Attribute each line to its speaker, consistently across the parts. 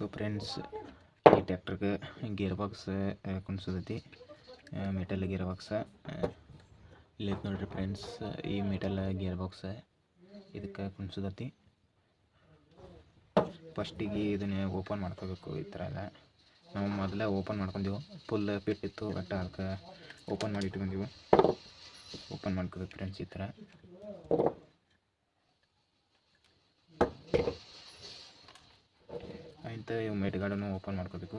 Speaker 1: So friends ಈ ಟ್ಯಾಕ್ಟ್ರಿಗೆ gear box ಕುಣಿಸೋದೈತಿ ಮೆಟಲ್ ಗೇರ್ ಬಾಕ್ಸ ಇಲ್ಲಿ ಐತೆ ನೋಡ್ರಿ ಫ್ರೆಂಡ್ಸ್ ಈ ಮೆಟಲ್ ಗೇರ್ ಬಾಕ್ಸ ಇದಕ್ಕೆ ಕುಣಿಸೋದೈತಿ ಫಸ್ಟಿಗೆ ಇದನ್ನ ಓಪನ್ ಮಾಡ್ಕೋಬೇಕು ಈ ಥರ ಎಲ್ಲ. ನಾವು ಮೊದಲೇ ಓಪನ್ ಮಾಡ್ಕೊಂಡೆವು. ಫುಲ್ ಇತ್ತು ಬಟ್ ಅದಕ್ಕೆ ಓಪನ್ ಮಾಡಿ ಇಟ್ಕೊಂಡೆವು. ಓಪನ್ ಮಾಡ್ಕೋಬೇಕು ಫ್ರೆಂಡ್ಸ್ ಈ ಥರ ಆಯ್ತು ಇವು ಮೆಟ್ಗಳನ್ನು ಓಪನ್ ಮಾಡ್ಕೋಬೇಕು.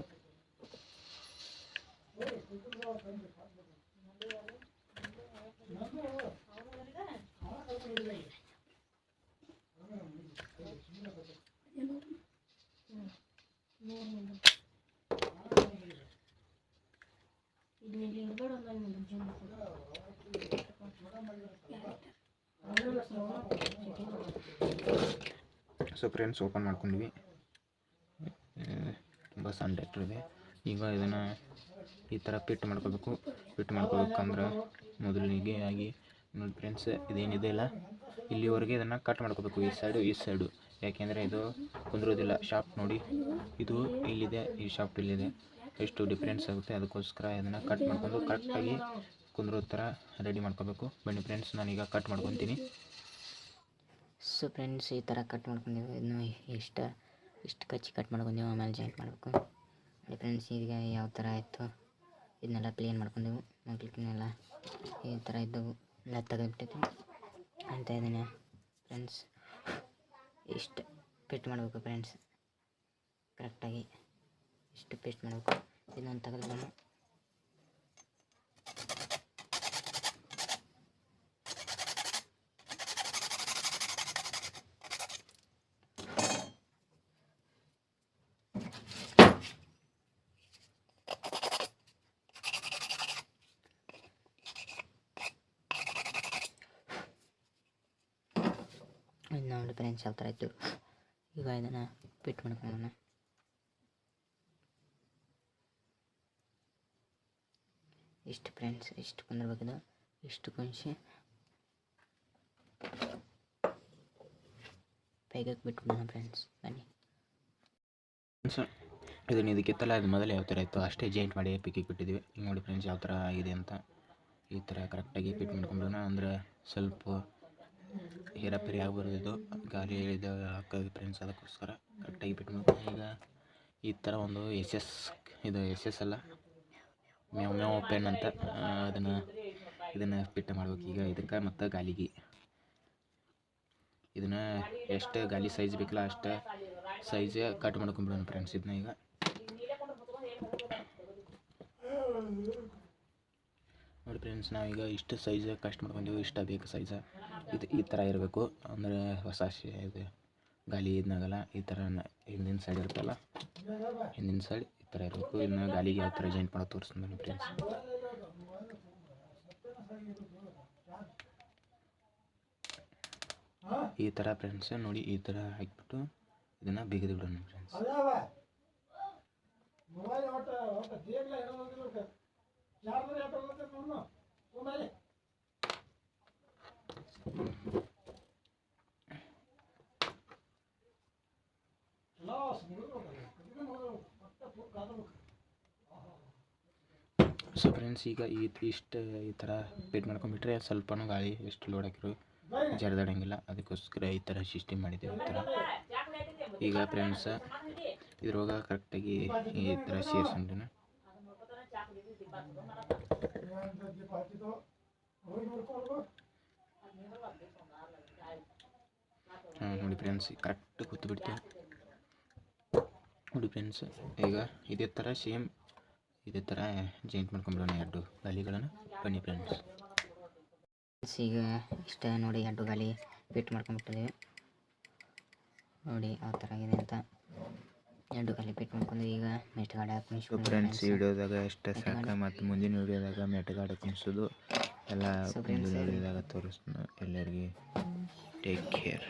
Speaker 1: ಸೊ ಫ್ರೆಂಡ್ಸ್ ಓಪನ್ ಮಾಡ್ಕೊಂಡ್ವಿ. ಸಣ್ಣ ಟ್ಯಾಕ್ಟ್ರ್ ಇದೆ. ಈಗ ಇದನ್ನು ಈ ಥರ ಪಿಟ್ ಮಾಡ್ಕೋಬೇಕು ಪಿಟ್ ಮಾಡ್ಕೋಬೇಕಂದ್ರೆ ಮೊದಲಿಗೆ ಆಗಿ ನೋಡಿ ಫ್ರೆಂಡ್ಸ್ ಇದೇನಿದೆ ಇಲ್ಲ. ಇಲ್ಲಿವರೆಗೆ ಇದನ್ನು ಕಟ್ ಮಾಡ್ಕೋಬೇಕು ಈ ಸೈಡು ಈ ಸೈಡು ಯಾಕೆಂದರೆ ಇದು ಕುಂದಿರೋದಿಲ್ಲ. ಶಾಪ್ ನೋಡಿ, ಇದು ಇಲ್ಲಿದೆ, ಈ ಶಾಪ್ ಇಲ್ಲಿದೆ. ಎಷ್ಟು ಡಿಫ್ರೆನ್ಸ್ ಆಗುತ್ತೆ, ಅದಕ್ಕೋಸ್ಕರ ಇದನ್ನು ಕಟ್ ಮಾಡ್ಕೊಂಡು ಕರೆಕ್ಟಾಗಿ ಕುಂದಿರೋ ಥರ ರೆಡಿ ಮಾಡ್ಕೋಬೇಕು ಬನ್ನಿ ಫ್ರೆಂಡ್ಸ್ ನಾನೀಗ ಕಟ್ ಮಾಡ್ಕೊತೀನಿ.
Speaker 2: ಸೊ ಫ್ರೆಂಡ್ಸ್ ಈ ಥರ ಕಟ್ ಮಾಡ್ಕೊಂಡೆವು ಇನ್ನು ಇಷ್ಟು ಇಷ್ಟು ಕಚ್ಚಿ ಕಟ್ ಮಾಡ್ಕೊಂಡೆವು ಆಮೇಲೆ ಜಾಯಿಂಟ್ ಮಾಡಬೇಕು. ನೋಡಿ ಫ್ರೆಂಡ್ಸ್ ಈಗ ಯಾವ ಥರ ಆಯಿತು ಇದನ್ನೆಲ್ಲ ಕ್ಲೀನ್ ಮಾಡ್ಕೊಂಡೆವು. ಮಗ್ಲಿಕ್ಕೆಲ್ಲ ಈ ಥರ ಇದ್ದವು. ಎಲ್ಲ ತೆಗೆದುಬಿಟ್ಟಿದ್ವಿ ಅಂತ ಇದನ್ನು ಫ್ರೆಂಡ್ಸ್ ಇಷ್ಟು ಪೇಸ್ಟ್ ಮಾಡಬೇಕು ಫ್ರೆಂಡ್ಸ್ ಕರೆಕ್ಟಾಗಿ ಇಷ್ಟು ಪೇಸ್ಟ್ ಮಾಡಬೇಕು. ಇನ್ನೊಂದು ತೆಗೆದುಕೊಂಡು ನೋಡಿ ಫ್ರೆಂಡ್ಸ್ ಯಾವ ಥರ ಇತ್ತು ಈಗ ಇದನ್ನು ಫಿಟ್ ಮಾಡ್ಕೊಳ್ಳೋಣ. ಇಷ್ಟು ಫ್ರೆಂಡ್ಸ್ ಇಷ್ಟು ಕುಂದಿರ್ಬೇಕಿದು? ಇಷ್ಟು ಕುಂಚಿ? ಬೇಗಕ್ಕೆ ಬಿಟ್ಬಿಡೋಣ ಫ್ರೆಂಡ್ಸ್, ಬನ್ನಿ.
Speaker 1: ಇದನ್ನು ಇದಕ್ಕಿತ್ತಲ್ಲ ಅದು ಮೊದಲು ಯಾವ ಥರ ಇತ್ತು ಅಷ್ಟೇ ಜಾಯಿಂಟ್ ಮಾಡಿ ಪಿಕ್ಕಿಗೆ ಬಿಟ್ಟಿದ್ವಿ ಈಗ ನೋಡಿ ಫ್ರೆಂಡ್ಸ್ ಯಾವ ಥರ ಆಗಿದೆ ಅಂತ. ಈ ಥರ ಕರೆಕ್ಟಾಗಿ ಫಿಟ್ ಮಾಡ್ಕೊಂಡ್ಬಿಡೋಣ. ಅಂದರೆ ಸ್ವಲ್ಪ ಹೇರಾಪೇರಿ ಆಗ್ಬಾರ್ದು ಇದು ಗಾಲಿ ಇದು ಹಾಕೋದು ಫ್ರೆಂಡ್ಸ್ ಅದಕ್ಕೋಸ್ಕರ ಕರೆಕ್ಟಾಗಿ ಬಿಟ್ಟು ಈಗ ಈ ಥರ ಒಂದು ಎಸ್ ಎಸ್ ಇದು ಎಸ್ ಎಸ್ ಅಲ್ಲ. ಮೇವ್ ಮೇವ್ ಪೆನ್ ಅಂತ ಅದನ್ನು, ಇದನ್ನು ಫಿಟ್ ಮಾಡ್ಬೇಕು. ಈಗ ಇದಕ್ಕೆ ಮತ್ತು ಗಾಲಿಗೆ. ಇದನ್ನು ಎಷ್ಟು ಗಾಲಿ ಸೈಜ್ ಬೇಕಲ್ಲ ಅಷ್ಟು ಸೈಜ್ ಕಟ್ ಮಾಡ್ಕೊಂಬಿಡೋಣ ಫ್ರೆಂಡ್ಸ್ ಇದನ್ನ ಈಗ. ನೋಡಿ ಫ್ರೆಂಡ್ಸ್ ನಾವೀಗ ಇಷ್ಟು ಸೈಜ್ ಕಷ್ಟ ಮಾಡ್ಕೊಂಡಿವಿ, ಇಷ್ಟ ಬೇಕು ಸೈಜ ಇದು ಈ ಥರ ಇರಬೇಕು. ಅಂದರೆ ಹೊಸ ಇದು ಗಾಲಿ ಇದನ್ನಾಗಲ್ಲ ಈ ಥರ ಹಿಂದಿನ ಸೈಡ್ ಇರುತ್ತಲ್ಲ? ಹಿಂದಿನ ಸೈಡ್ ಈ ಥರ ಇರಬೇಕು. ಇನ್ನು ಗಾಲಿಗೆ ಯಾವ ಥರ ಜಾಯಿಂಟ್ ಮಾಡೋದು ತೋರಿಸ್ತೀನಿ ನೋಡಿ ಫ್ರೆಂಡ್ಸ್ ಈ ಥರ ಫ್ರೆಂಡ್ಸ್ ನೋಡಿ ಈ ಥರ ಹಾಕಿಬಿಟ್ಟು ಇದನ್ನು ಬಿಗಿದು ಬಿಡೋಣ ಫ್ರೆಂಡ್ಸ್ ಸೊ ಫ್ರೆಂಡ್ಸ್ ಈಗ ಈ ಇಷ್ಟು ಈ ಥರ ಪೇಟ್ ಮಾಡ್ಕೊಂಡ್ಬಿಟ್ರೆ ಸ್ವಲ್ಪನೂ ಗಾಳಿ ಎಷ್ಟು ಲೋಡ್ ಹಾಕಿರು ಜರ್ದಾಡಂಗಿಲ್ಲ ಅದಕ್ಕೋಸ್ಕರ ಈ ಥರ ಸಿಸ್ಟಮ್ ಮಾಡಿದ್ದೇವೆ ಈ ಥರ ಈಗ ಫ್ರೆಂಡ್ಸ ಇದ್ರೊಳಗೆ ಕರೆಕ್ಟಾಗಿ ಈ ಥರ ಸೇರ್ಸಂಡಿನ ನೋಡಿ ಫ್ರೆಂಡ್ಸ್ ಕರೆಕ್ಟ್ ಕೂತು ಬಿಡ್ತೀವಿ ನೋಡಿ ಫ್ರೆಂಡ್ಸ್ ಈಗ ಇದೇ ಥರ ಸೇಮ್ ಇದೇ ಥರ ಜಾಯಿಂಟ್ ಮಾಡ್ಕೊಂಬಿಡೋಣ ಎರಡು ಗಾಲಿಗಳನ್ನು. ಬನ್ನಿ ಫ್ರೆಂಡ್ಸ್
Speaker 2: ಫ್ರೆಂಡ್ಸ್ ಈಗ ಇಷ್ಟ ನೋಡಿ ಎರಡು ಗಾಲಿ ಫಿಟ್ ಮಾಡ್ಕೊಂಬಿಟ್ಟಿದ್ದೀವಿ ನೋಡಿ ಯಾವ ಥರ ಆಗಿದೆ ಅಂತ. ಎರಡು ಕಲಿಪೇಟ್ ಮಾಡ್ಕೊಂಡು ಈಗ ಮೆಟ್ಗಾಡ
Speaker 1: ಸೊ ಫ್ರೆಂಡ್ಸ್ ವಿಡಿಯೋದಾಗ ಎಷ್ಟು ಸಾಕು ಮತ್ತು ಮುಂದಿನ ವಿಡಿಯೋದಾಗ ಮೆಟ್ಗಾಡ ಕುಣಿಸೋದು ಎಲ್ಲ ಮುಂದಿನ ವಿಡಿಯೋದಾಗ ತೋರಿಸ್ತೀನಿ ಎಲ್ಲರಿಗೆ. Take care